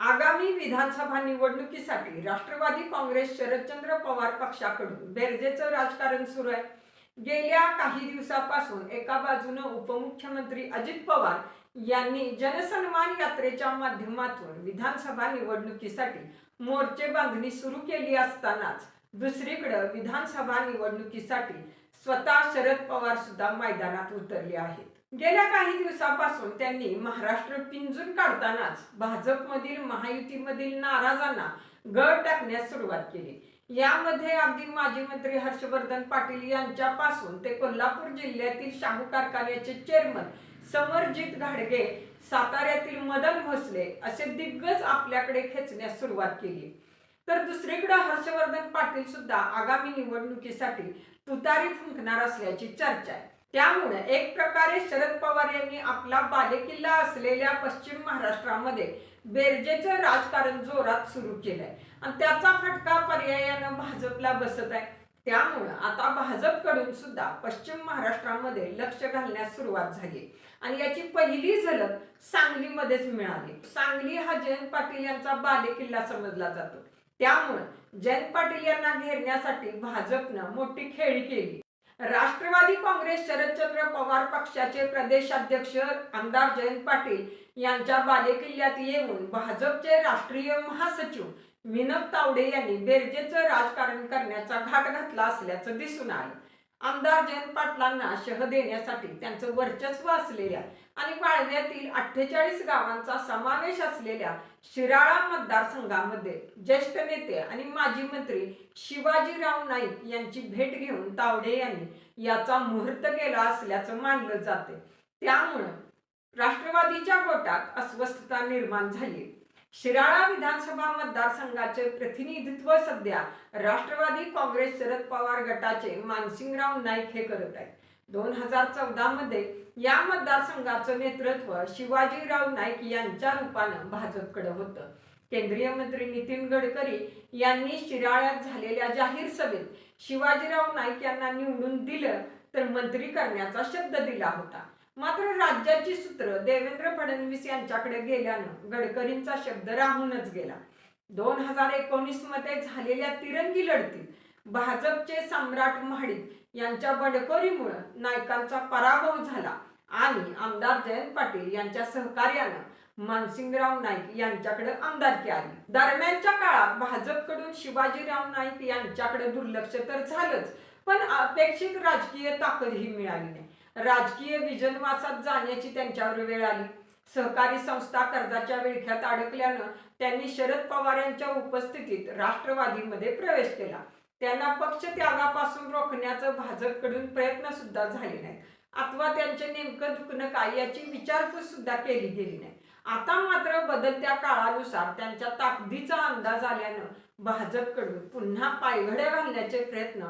आगामी विधानसभा निवडणुकीसाठी राष्ट्रवादी काँग्रेस शरदचंद्र पवार पक्षाकडून बेरजेचं राजकारण सुरू आहे. गेल्या काही दिवसापासून एका बाजूनं उपमुख्यमंत्री अजित पवार यांनी जनसन्मान यात्रेच्या माध्यमातून विधानसभा निवडणुकीसाठी मोर्चे बांधणी सुरू केली असतानाच दुसरीकडं विधानसभा निवडणुकीसाठी स्वतः शरद पवार सुद्धा मैदानात उतरले आहेत. गेल्या काही दिवसापासून त्यांनी महाराष्ट्र पिंजून काढतानाच भाजपमधील महायुतीमधील नाराजांना गळ टाकण्यास सुरुवात केली. यामध्ये अगदी माजी मंत्री हर्षवर्धन पाटील यांच्यापासून ते कोल्हापूर जिल्ह्यातील शाहू कारखान्याचे चेअरमन समरजित घाडगे साताऱ्यातील मदन भोसले असे दिग्गज आपल्याकडे खेचण्यास सुरुवात केली. तर दुसरीकडे हर्षवर्धन पाटील सुद्धा आगामी निवडणुकीसाठी तुतारी फुंकणार असल्याची चर्चा आहे. त्यामुळे एक प्रकारे शरद पवार यांनी आपला बालेकिल्ला असलेल्या पश्चिम महाराष्ट्रामध्ये बेरजेचं राजकारण जोरात सुरू केलंय. आणि त्याचा फटका पर्यायानं भाजपला बसत आहे. त्यामुळं आता भाजपकडून सुद्धा पश्चिम महाराष्ट्रामध्ये लक्ष घालण्यास सुरुवात झाली. आणि याची पहिली झलक सांगलीमध्येच मिळाली. सांगली हा जयंत पाटील यांचा बालेकिल्ला समजला जातो. त्यामुळं जयंत पाटील यांना घेरण्यासाठी भाजपनं मोठी खेळी केली. राष्ट्रवादी काँग्रेस शरदचंद्र पवार पक्षाचे प्रदेशाध्यक्ष आमदार जयंत पाटील यांच्या बालेकिल्ल्यात येऊन भाजपचे राष्ट्रीय महासचिव विनोद तावडे यांनी बेरजेचं राजकारण करण्याचा घाट घातला असल्याचं दिसून आलं. आमदार जयंत पाटलांना शह देण्यासाठी त्यांचं वर्चस्व असलेल्या आणि वाळव्यातील अठ्ठेचाळीस गावांचा समावेश असलेल्या शिराळा मतदारसंघामध्ये ज्येष्ठ नेते आणि माजी मंत्री शिवाजीराव नाईक यांची भेट घेऊन तावडे यांनी याचा मुहूर्त केला असल्याचं मानलं जाते. त्यामुळं राष्ट्रवादीच्या गोटात अस्वस्थता निर्माण झाली. शिराळा विधानसभा मतदारसंघाचे प्रतिनिधित्व सध्या राष्ट्रवादी काँग्रेस शरद पवार गटाचे मानसिंगराव नाईक हे करत आहेत. दोन हजार चौदा मध्ये या मतदारसंघाचं नेतृत्व शिवाजीराव नाईक यांच्या रूपानं भाजपकडे होतं. केंद्रीय मंत्री नितीन गडकरी यांनी शिराळ्यात झालेल्या जाहीर सभेत शिवाजीराव नाईक यांना निवडून दिलं तर मंत्री करण्याचा शब्द दिला होता. मात्र राज्याची सूत्र देवेंद्र फडणवीस यांच्याकडे गेल्यानं गडकरींचा शब्द राहूनच गेला. दोन हजार एकोणीसमध्ये झालेल्या तिरंगी लढतीत भाजपचे सम्राट महाडिक यांच्या बंडखोरीमुळे नायकांचा पराभव झाला. आणि आमदार जयंत पाटील यांच्या सहकार्यानं मानसिंगराव नाईक यांच्याकडे आमदारकी आली. दरम्यानच्या काळात भाजपकडून शिवाजीराव नाईक यांच्याकडे दुर्लक्ष तर झालंच पण अपेक्षित राजकीय ताकदही मिळाली नाही. राजकीय विजनवासात जाण्याची त्यांच्यावर वेळ आली. सहकारी संस्था कर्जाच्या विळख्यात अडकल्यानं त्यांनी शरद पवार यांच्या उपस्थितीत राष्ट्रवादीमध्ये प्रवेश केला. त्यांना पक्ष त्यागापासून रोखण्याचं भाजपकडून प्रयत्न सुद्धा झाले नाहीत. अथवा त्यांचे नेमकं दुखणं काय याची विचारपूस सुद्धा केली गेली नाही. आता मात्र बदलत्या काळानुसार त्यांच्या ताकदीचा अंदाज आल्यानं भाजपकडून पुन्हा पायघड्या घालण्याचे प्रयत्न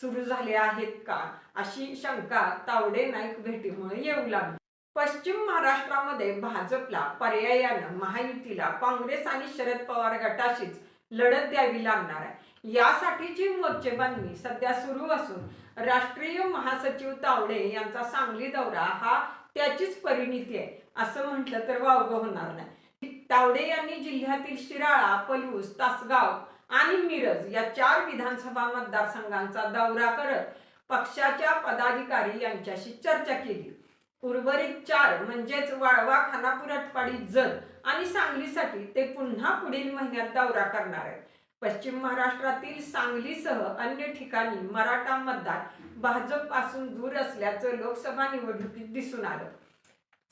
सुरू झाले आहेत का अशी शंका तावडे नाईक भेटीमुळे येऊ लागली. पश्चिम महाराष्ट्रामध्ये भाजपला पर्यायानं महायुतीला काँग्रेस आणि शरद पवार गटाशीच लढत द्यावी लागणार आहे. यासाठीची मोर्चेबांधणी सध्या सुरू असून राष्ट्रीय महासचिव तावडे यांचा सांगली दौरा हा त्याचीच परिणिती आहे असं म्हटलं तर वावगं होणार नाही. तावडे यांनी जिल्ह्यातील शिराळा पलूस तासगाव आणि मिरज या चार विधानसभा मतदारसंघांचा दौरा करत पक्षाच्या पदाधिकारी यांच्याशी चर्चा केली. उर्वरित चार म्हणजेच वाळवा खानापूर अटपाडी जत आणि सांगलीसाठी ते पुन्हा पुढील महिन्यात दौरा करणार आहेत. पश्चिम महाराष्ट्रातील सांगलीसह अन्य ठिकाणी मराठा मतदार भाजपपासून दूर असल्याचं लोकसभा निवडणुकीत दिसून आलं.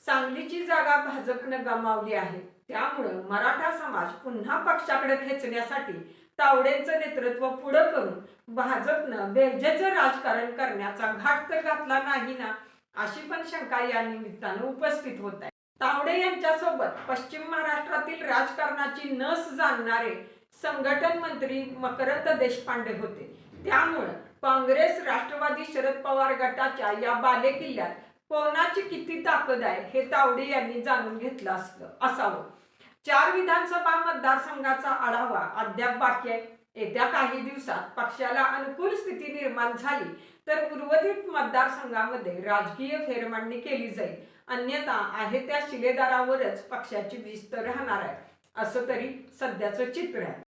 सांगलीची जागा भाजपनं गमावली आहे. त्यामुळं मराठा समाज पुन्हा पक्षाकडे खेचण्यासाठी तावडेंचं नेतृत्व पुढं करून भाजपनं बेरजेचं राजकारण करण्याचा घाट तर घातला नाही ना अशी पण शंका या निमित्तानं उपस्थित होत आहे. तावडे यांच्यासोबत पश्चिम महाराष्ट्रातील राजकारणाची नस जाणणारे संघटन मंत्री मकरंद देशपांडे होते. त्यामुळं काँग्रेस राष्ट्रवादी शरद पवार गटाच्या या बालेकिल्ल्यात कोणाची किती ताकद आहे हे तावडे यांनी जाणून घेतलं असलं असावं. चार विधानसभा मतदारसंघाचा आढावा अद्याप बाकी आहे. येत्या काही दिवसात पक्षाला अनुकूल स्थिती निर्माण झाली तर उर्वरित मतदारसंघामध्ये राजकीय फेरमांडणी केली जाईल. अन्यथा आहे त्या शिलेदारावरच पक्षाची विस्त राहणार आहे. असं तरी सध्याचं चित्र आहे.